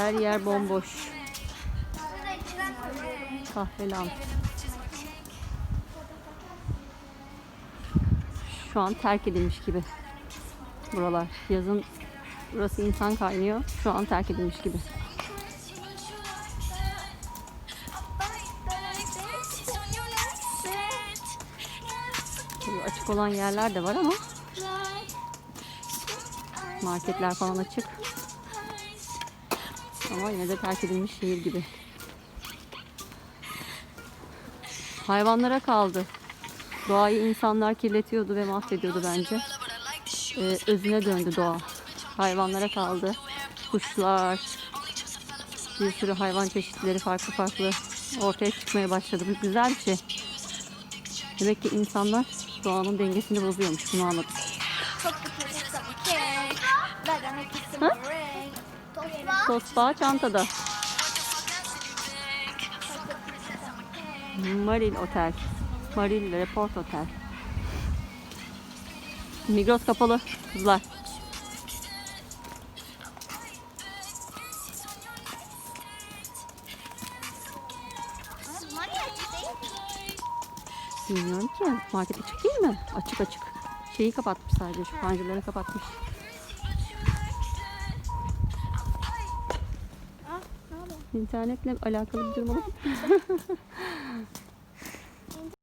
Her yer bomboş. Kahvelan. Şu an terk edilmiş gibi. Buralar. Yazın burası insan kaynıyor. Şu an terk edilmiş gibi. Tabii açık olan yerler de var ama marketler falan açık. Ama yine de terk edilmiş şehir gibi. Hayvanlara kaldı. Doğayı insanlar kirletiyordu ve mahvediyordu bence. Ee, özüne döndü doğa. Hayvanlara kaldı. Kuşlar, bir sürü hayvan çeşitleri farklı farklı ortaya çıkmaya başladı. Bu güzel bir şey. Demek ki insanlar doğanın dengesini bozuyormuş. Bunu anladık. Tosbağa çantada. Maril Otel. Maril Report Otel. Migros kapalı kızlar. Bilmiyorum ki. Market açık değil mi? Açık açık. Şeyi kapatmış sadece. Şu panjurları kapatmış. İnternetle alakalı bir durum olabilir.